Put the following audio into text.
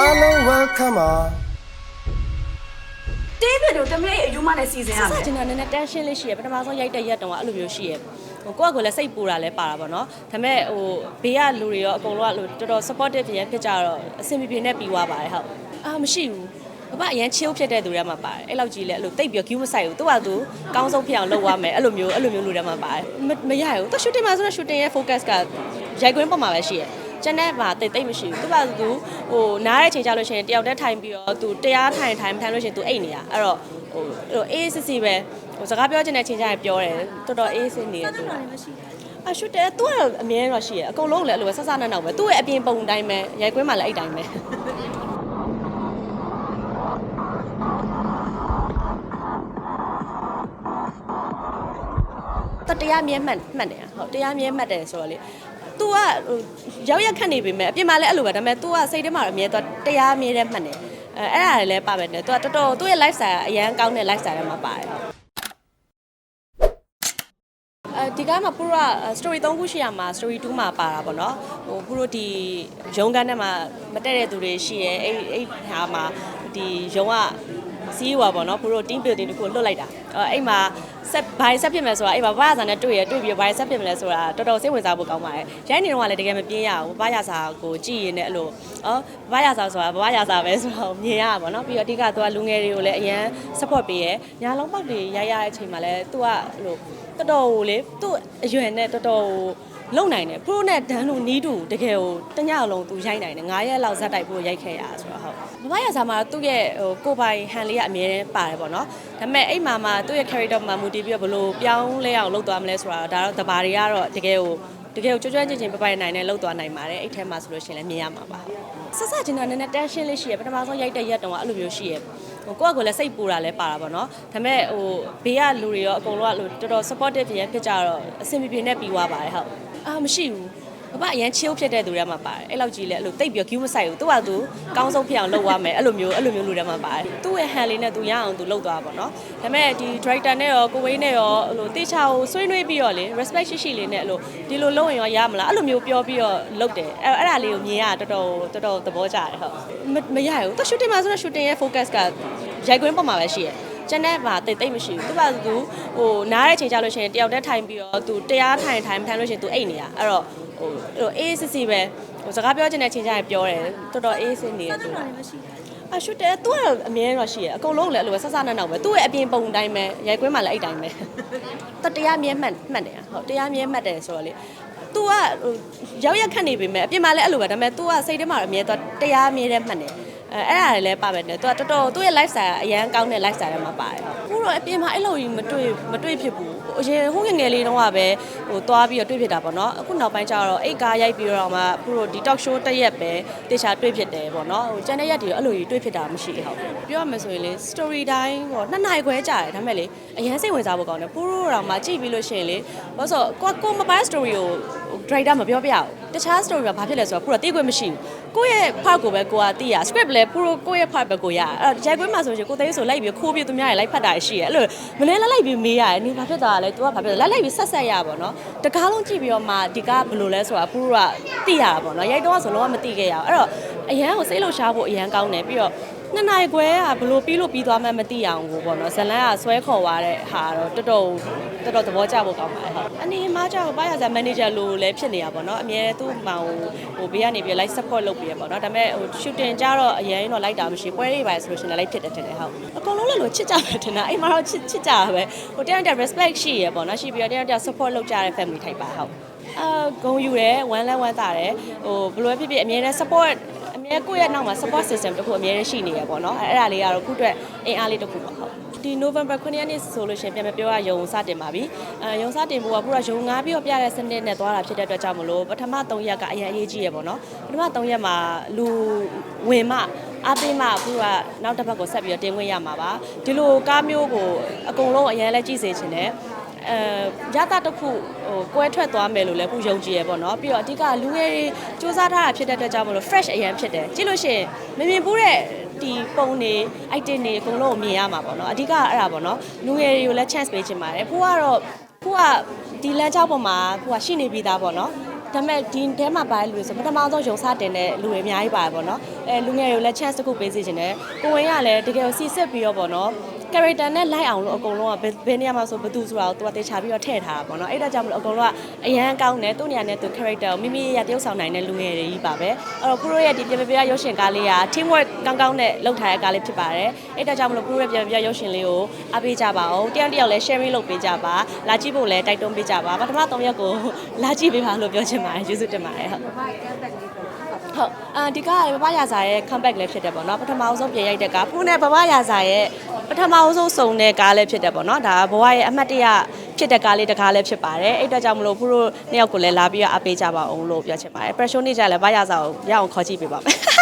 အားလုံး welcome ပါတေးပြတို့တမလေးအယူမနဲ့စီစဉ်ရဆက်မစယ်ကျင်တာနည်းနည်းတန်းရှင်းလေးရှိရပထမဆုံးရိုက်တဲ့ရက်တုန်းကအဲ့လိုမျိုးရှိရဟိုကိုယ့်အကိုလည်းစိတ်ပူတာလည်းပါတာပေါ့နော်ဒါပေမဲ့ဟိုဘေးကလူတွေရောအကုန်လုံးကလို့တော်တော် supportive ပြန်ဖြစ်ကြတော့အဆင်ပြေပြေနဲ့ပြီးသွားပါတယ်ဟုတ်အာမရှိဘူးဘာအရန် chill ဖြစ်တဲ့သူတွေမှာပါတယ်အဲ့လောက်ကြီးလဲအဲ့လိုတိတ်ပြီး queue မဆိုင်ဘူးသူကသူကောင်းဆုံးဖြစ်အောင်လုပ်ရမယ်အဲ့လိုမျိုးအဲ့လိုမျိုးလူတွေမှာပါတယ်မမရဘူးသူ shooting မှာဆိုတော့ shooting ရဲ့ focus ကရိုက်ကွင်းပေါ်မှာပဲရှိရ ကျန်တဲ့မှာတိတ်တိတ်မရှိဘူးသူကသူဟိုနားတဲ့ချိန်ကြလို့ရှိရင်တယောက်တည်းထိုင်ပြီးတော့သူတရားထိုင်ထိုင်ထိုင်လို့ရှိရင်သူအိတ်နေရအဲ့တော့ဟိုဟိုအေးစစ်စစ်ပဲဟိုစကားပြောချင်တဲ့ချိန်ကြရင်ပြောတယ်တော်တော်အေးစစ်နေတယ်သူအရှုတယ်သူကတော့အမြဲတော့ရှိရအကုန်လုံးလည်းအဲ့လိုပဲဆဆနက်နောက်ပဲသူ့ရဲ့အပြင်ပုံတိုင်းပဲရိုက်ကွင်းမှာလည်းအဲ့တိုင်းပဲတတရားမြဲမှတ်မှတ်တယ်ဟုတ်တရားမြဲမှတ်တယ်ဆိုတော့လေ तू ကဟိုရောက်ရက်ခတ်နေပြီမဲ့အပြင်မှာလည်းအဲ့လိုပဲဒါပေမဲ့ तू ကစိတ်ထဲမှာတော့အမြဲတော့တရားမြဲတဲ့မှတ်တယ်အဲအဲ့ဒါလည်းပါပဲနဲ့ तू ကတော်တော်သူ့ရဲ့ lifestyle ကအရန်ကောင်းတဲ့ lifestyle တွေမှာပါတယ်ဟုတ်အဲဒီကမှာပူရ story 3ခုရှိရမှာ story 2မှာပါတာပေါ့နော်ဟိုပူရဒီရုံးကန်းထဲမှာမတက်တဲ့သူတွေရှိရဲအဲ့အဲ့ဟာမှာဒီရုံးက စီးရွာပေါ့နော်ပူရ team building တခုလွတ်လိုက်တာအဲ့အဲ့မှာဆက်ဘိုင်ဆက်ဖြစ်မယ်ဆိုတာအဲ့မှာဘာရစာနဲ့တွေ့ရတွေ့ပြီးဘိုင်ဆက်ဖြစ်မလဲဆိုတာတော်တော်စိတ်ဝင်စားဖို့ကောင်းပါတယ်ရိုင်းနေတော့ကလည်းတကယ်မပြင်းရဘူးဘာရစာကိုကြည့်ရင်းနဲ့အဲ့လိုအော်ဘာရစာဆိုတာဘာရစာပဲဆိုတော့မြင်ရတာပေါ့နော်ပြီးတော့အဓိကသူကလူငယ်တွေကိုလည်းအရန် support ပေးရညာလုံးပေါက်တွေရိုက်ရတဲ့အချိန်မှာလည်းသူကအဲ့လိုတော်တော်ကိုလေသူ့အရွယ်နဲ့တော်တော်ကို လုံနိုင်တယ် pro နဲ့ဒန်းလို့နီးတူတကယ်ကိုတညလုံးသူရိုက်နိုင်တယ်9ရက်လောက်ဇက်တိုက်ဖို့ရိုက်ခဲ့ရတာဆိုတော့ဟုတ်မမရစာမှာတော့သူ့ရဲ့ဟိုကိုပိုင်ဟန်လေးကအမြဲတမ်းပါတယ်ပေါ့နော်ဒါပေမဲ့အဲ့မှာမှသူ့ရဲ့ character မှာမူတည်ပြီးတော့ဘယ်လိုပြောင်းလဲအောင်လုပ်သွားမလဲဆိုတာတော့ဒါတော့တဘာတွေကတော့တကယ်ကိုတကယ်ကိုကြွကြွချင်းချင်းပပိုင်နိုင်နဲ့လုပ်သွားနိုင်ပါတယ်အဲ့ထဲမှာဆိုလို့ရှိရင်လည်းမြင်ရမှာပါဆက်ဆက်ချင်းတော့နည်းနည်းတန်းရှင်းလေးရှိရပထမဆုံးရိုက်တဲ့ရက်တုန်းကအဲ့လိုမျိုးရှိရဟိုကိုယ့်အကိုလည်းစိတ်ပူတာလည်းပါတာပေါ့နော်ဒါပေမဲ့ဟိုဘေးကလူတွေရောအကုန်လုံးကလို့တော်တော် supportive ပြန်ဖြစ်ကြတော့အဆင်ပြေပြေနဲ့ပြီးသွားပါတယ်ဟုတ် အာမရှိဘူးဘာအရန် chill ဖြစ်တဲ့သူတွေမှာပါတယ်အဲ့လောက်ကြီးလဲအဲ့လိုတိတ်ပြီး queue မဆိုင်ဘူးသူကသူကောင်းဆုံးဖြစ်အောင်လုပ်ရမယ်အဲ့လိုမျိုးအဲ့လိုမျိုးလူတွေမှာပါတယ်သူ့ရဲ့ hand လေးနဲ့သူရအောင်သူလုပ်သွားပါတော့ဒါပေမဲ့ဒီ director နဲ့ရောကိုဝင်းနဲ့ရောအဲ့လိုတေချာကိုဆွေးနွေးပြီးတော့လေ respect ရှိရှိလေးနဲ့အဲ့လိုဒီလိုလုပ်ရင်ရောရမလားအဲ့လိုမျိုးပြောပြီးတော့လုပ်တယ်အဲ့အဲ့ဒါလေးကိုမြင်ရတော်တော်တော်တော်သဘောကျတယ်ဟုတ်မမရဘူးသူ shooting မှာဆိုတော့ shooting ရဲ့ focus ကရိုက်ကွင်းပေါ်မှာပဲရှိရယ် ကျန်တဲ့မှာတိတ်တိတ်မရှိဘူးသူကသူဟိုနားတဲ့ချိန်ကြလို့ရှိရင်တယောက်တည်းထိုင်ပြီးတော့သူတရားထိုင်ထိုင်ထိုင်လို့ရှိရင်သူအိတ်နေရအဲ့တော့ဟိုဟိုအေးစစ်စစ်ပဲဟိုစကားပြောချင်တဲ့ချိန်ကြရင်ပြောတယ်တော်တော်အေးစစ်နေတယ်သူကအရှုတယ်သူကတော့အမြဲတော့ရှိရယ်အကုန်လုံးလည်းအဲ့လိုပဲဆဆနက်နောက်ပဲသူ့ရဲ့အပြင်ပုံတိုင်းပဲရိုက်ကွင်းမှာလည်းအဲ့တိုင်းပဲတတရားမြဲမှတ်မှတ်တယ်ဟုတ်တရားမြဲမှတ်တယ်ဆိုတော့လေ तू ကဟိုရောက်ရက်ခတ်နေပြီမဲ့အပြင်မှာလည်းအဲ့လိုပဲဒါပေမဲ့ तू ကစိတ်ထဲမှာတော့အမြဲတော့တရားမြဲတဲ့မှတ်တယ် အဲအဲ့ဒါလည်းပါပဲနဲ့ तू ကတော်တော်သူ့ရဲ့ lifestyle ကအရန်ကောင်းတဲ့ lifestyle တွေမှာပါတယ်ဟုတ်ဘူးတော့အပြင်မှာအဲ့လိုကြီးမတွေ့မတွေ့ဖြစ်ဘူးအရင်ဟိုးငယ်ငယ်လေးတုန်းကပဲဟိုသွားပြီးတော့တွေ့ဖြစ်တာပေါ့နော်အခုနောက်ပိုင်းကျတော့အိတ်ကားရိုက်ပြီးတော့မှအခုတော့ဒီ talk show တစ်ရက်ပဲတေချာတွေ့ဖြစ်တယ်ပေါ့နော်ဟိုကျန်တဲ့ရက်တွေအဲ့လိုကြီးတွေ့ဖြစ်တာမရှိဟုတ်ပြောရမယ်ဆိုရင်လေ story တိုင်းဟိုနှစ်နိုင်ခွဲကြာတယ်ဒါပေမဲ့လေအရန်စိတ်ဝင်စားဖို့ကောင်းတယ်ပူရိုတော့မှကြည့်ပြီးလို့ရှိရင်လေဘာလို့ဆိုကိုကိုမပိုင်း story ကို director မပြောပြဘူးတခြား story ကဘာဖြစ်လဲဆိုတော့ပူရိုသိခွင့်မရှိဘူး ကိုယ့်ရဲ့ part ကိုပဲကိုကသိရ script လည်းပူရိုကိုယ့်ရဲ့ part ပဲကိုရအဲ့တော့ရိုက်ခွင့်မှာဆိုရင်ကိုသိဆိုလိုက်ပြီးခိုးပြီးသူများရဲ့လိုက်ဖတ်တာရှိရအဲ့လိုမလဲလိုက်လိုက်ပြီးမေးရတယ်နေဘာဖြစ်သွားတာလဲ तू ကဘာဖြစ်လဲလိုက်လိုက်ပြီးဆက်ဆက်ရပါတော့တကားလုံးကြည့်ပြီးတော့မှဒီကဘယ်လိုလဲဆိုတာပူရိုကသိရတာပေါ့နော်ရိုက်တော့ဆိုလုံးဝမသိခဲ့ရအောင်အဲ့တော့အရန်ကိုစိတ်လှုပ်ရှားဖို့အရန်ကောင်းတယ်ပြီးတော့ နှစ်နိုင်ခွဲကဘလို့ပြီးလို့ပြီးသွားမှမသိအောင်ကိုပေါ့နော်ဇလန်းကဆွဲခေါ်သွားတဲ့ဟာတော့တော်တော်တော်တော်သဘောကျဖို့ကောင်းပါတယ်ဟုတ်အနေမှာကျတော့ဘာရစာ manager လို့လည်းဖြစ်နေတာပေါ့နော်အများသူ့မှာဟိုဟိုဘေးကနေပြီး live support လုပ်ပြီးရပေါ့နော်ဒါပေမဲ့ဟို shooting ကြတော့အရင်တော့လိုက်တာမရှိပွဲတွေပါဆိုလို့ရှိရင်လိုက်ဖြစ်တယ်ထင်တယ်ဟုတ်အကုန်လုံးလည်းလို့ချစ်ကြတယ်ထင်တာအိမ်မှာတော့ချစ်ချစ်ကြတာပဲဟိုတရားတရား respect ရှိရပေါ့နော်ရှိပြီးတော့တရားတရား support လုပ်ကြတဲ့ family type ပါဟုတ်အာဂုံယူတယ်ဝမ်းလဲဝမ်းသာတယ်ဟိုဘယ်လိုဖြစ်ဖြစ်အများနဲ့ support အများကိုယ့်ရဲ့နောက်မှာ support system တခုအများကြီးရှိနေရပေါ့နော်အဲ့ဒါလေးကတော့ခုအတွက်အင်အားလေးတစ်ခုပေါ့ဟုတ်ဒီ November 9ရက်နေ့ဆိုလို့ရှိရင်ပြန်မပြောရရုံစတင်ပါပြီအဲရုံစတင်ဖို့ကပူရရုံငားပြီးတော့ပြတဲ့စနစ်နဲ့သွားတာဖြစ်တဲ့အတွက်ကြောင့်မလို့ပထမ3ရက်ကအရင်အရေးကြီးရပေါ့နော်ပထမ3ရက်မှာလူဝင်မှအပေးမှပူရနောက်တစ်ပတ်ကိုဆက်ပြီးတော့တင်ခွင့်ရမှာပါဒီလိုကားမျိုးကိုအကုန်လုံးအရင်လဲကြည့်စေချင်တယ် အဲရတာတစ်ခုဟိုကွဲထွက်သွားမယ်လို့လည်းခုယုံကြည်ရပေါ့နော်ပြီးတော့အဓိကလူငယ်တွေစူးစမ်းထားတာဖြစ်တဲ့အတွက်ကြောင့်မလို့ fresh အရင်ဖြစ်တယ်ကြည့်လို့ရှိရင်မမြင်ဘူးတဲ့ဒီပုံတွေ item တွေအကုန်လုံးကိုမြင်ရမှာပေါ့နော်အဓိကအဲ့ဒါပေါ့နော်လူငယ်တွေကိုလည်း chance ပေးချင်ပါတယ်ဖိုးကတော့ဖိုးကဒီလမ်းကြောင်းပေါ်မှာဖိုးကရှိနေပြီးသားပေါ့နော်ဒါပေမဲ့ဒီထဲမှာပါတဲ့လူတွေဆိုပထမဆုံးရုံစတင်တဲ့လူတွေအများကြီးပါတယ်ပေါ့နော်အဲလူငယ်တွေကိုလည်း chance တစ်ခုပေးစီခြင်းတယ်ကိုဝင်ကလည်းတကယ်ကိုစီစစ်ပြီးတော့ပေါ့နော် character နဲ့လိုက်အောင်လို့အကုန်လုံးကဘယ်ဘယ်နေရာမှာဆိုဘယ်သူဆိုတာကိုသူကတေချာပြီးတော့ထည့်ထားတာပေါ့နော်အဲ့ဒါကြောင့်မလို့အကုန်လုံးကအရန်ကောင်းတယ်သူ့နေရာနဲ့သူ character ကိုမိမိရတရုပ်ဆောင်နိုင်တဲ့လူငယ်တွေကြီးပါပဲအဲ့တော့ပရိုရဲ့ဒီပြပြပြရုပ်ရှင်ကားလေးက team work ကောင်းကောင်းနဲ့လုပ်ထားတဲ့ကားလေးဖြစ်ပါတယ်အဲ့ဒါကြောင့်မလို့ပရိုရဲ့ပြပြပြရုပ်ရှင်လေးကိုအားပေးကြပါဦးတယောက်တစ်ယောက်လည်း sharing လုပ်ပေးကြပါလာကြည့်ဖို့လည်းတိုက်တွန်းပေးကြပါပထမ3ရက်ကိုလာကြည့်ပေးပါလို့ပြောချင်ပါတယ်ကျေးဇူးတင်ပါတယ်ဟုတ်ဘာကတက်လေးဆိုတော့ ဟုတ်အာဒီကဘဘရာဇာရဲ့ comeback လည်းဖြစ်တယ်ပေါ့နော်ပထမဆုံးပြင်ရိုက်တဲ့ကားဖူးနဲ့ဘဘရာဇာရဲ့ပထမဆုံးစုံတဲ့ကားလည်းဖြစ်တယ်ပေါ့နော်ဒါဘဝရဲ့အမှတ်တရဖြစ်တဲ့ကားလေးတစ်ကားလည်းဖြစ်ပါတယ်အဲ့အတွက်ကြောင့်မလို့ဖူးတို့နှစ်ယောက်ကိုလည်းလာပြီးတော့အပေးကြပါအောင်လို့ပြောချင်ပါတယ် pressure နေကြလည်းဘရာဇာကိုရအောင်ခေါ်ကြည့်ပေးပါမယ်